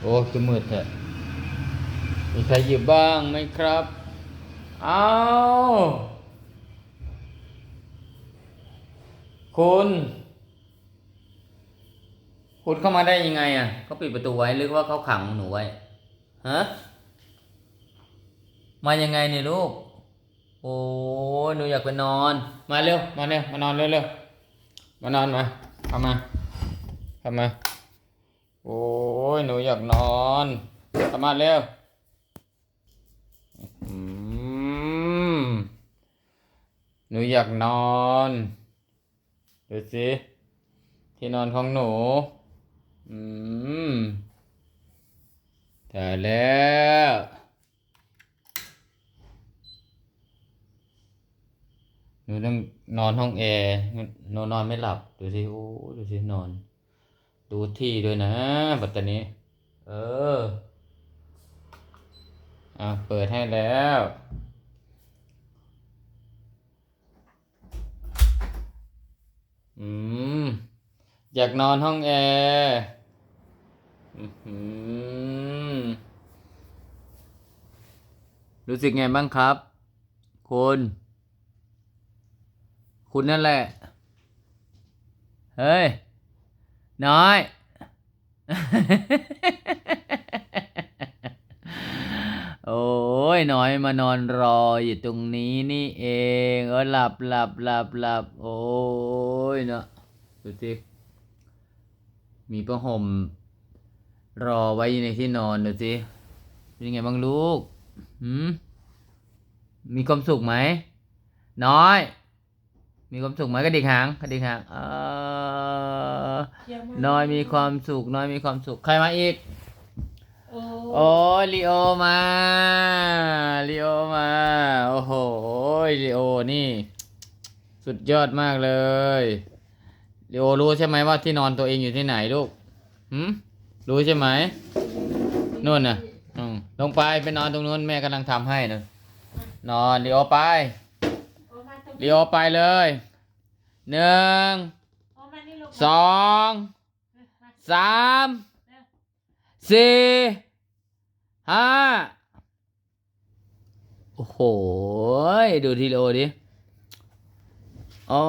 โอ้คือมืดแท้มีใครอยู่บ้างไหมครับ เอาคุณ คุณเข้ามาได้ยังไงอะเขาปิดประตูไว้หรือว่าเขาขังหนูไว้ ฮะ มายังไงเนี่ยลูก โอ้ยหนูอยากไปนอน มาเร็ว มาเร็ว มานอนเร็วเร็วมานอนมา เข้ามา เข้ามา โอ้ยหนูอยากนอนเข้ามาเร็วหนูอยากนอนดูสิที่นอนของหนู อืมแต่แล้วหนูต้องนอนห้องแอร์หนูนอนไม่หลับ ดูสิ โอ้ ดูสิ นอน ดูที่ด้วยนะบัตรนี้ เอออะเปิดให้แล้วอืมอยากนอนห้องแอร์อื้อหือรู้สึกไงบ้างครับ คุณ คุณนั่นแหละ เฮ้ย น้อย โอ้ยน้อยมานอนรออยู่ตรงนี้นี่เอง เออหลับหลับหลับหลับโอ้ยเนาะดูสิมีผ้าห่มรอไว้อยู่ในที่นอนดูสิเป็นยังไงบ้างลูก หืมมีความสุขไหม น้อย มีความสุขไหมกระดิกหางกระดิกหางเออเยี่ยมมากน้อยมีความสุขน้อยมีความสุขใครมาอีก โอ้โอ้ยลีโอมาลีโอมาโอ้โหลีโอนี่ สุดยอดมากเลยลีโอรู้ใช่ไหมว่าที่นอนตัวเองอยู่ที่ไหนลูกหืมรู้ใช่ไหมนู่นน่ะอืมลงไปไปนอนตรงนู้นแม่กำลังทำให้นะนอนลีโอไปโอ้มาตรงลีโอไปเลย หนึ่งโอ้มานี่ลูกสองมาสามเร็วสี่ห้าโอ้โห ดูทีโอดิโอ้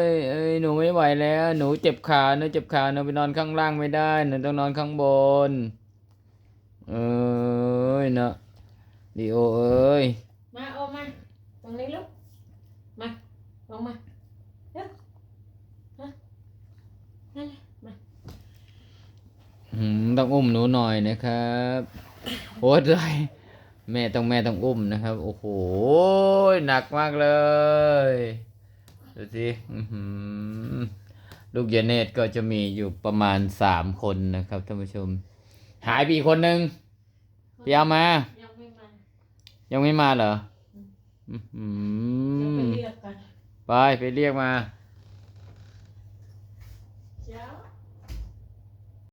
ยเอ้ยหนูไม่ไหวแล้ว หนูเจ็บขาหนูเจ็บขาหนูไปนอนข้างล่างไม่ได้ หนูต้องนอนข้างบน เอ้ยเนาะดีโอเอ้ย มาโอ้มาตรงนี้ลูก มาลงมาเร็วมานั่นแหละมา หืม ต้องอุ้มหนูหน่อยนะครับโอ้ยได้แม่ต้องแม่ต้องอุ้มนะครับ โอ้โหหนักมากเลยดูสิอื้อหือลูกเยเนตก็จะมีอยู่ประมาณสามคนนะครับท่านผู้ชม หายไปอีกคนนึงไปเอามา ยังไม่มา ยังไม่มาเหรออื้อหืเดี๋ยวไปอเรียกกันไปไปเรียกมาเ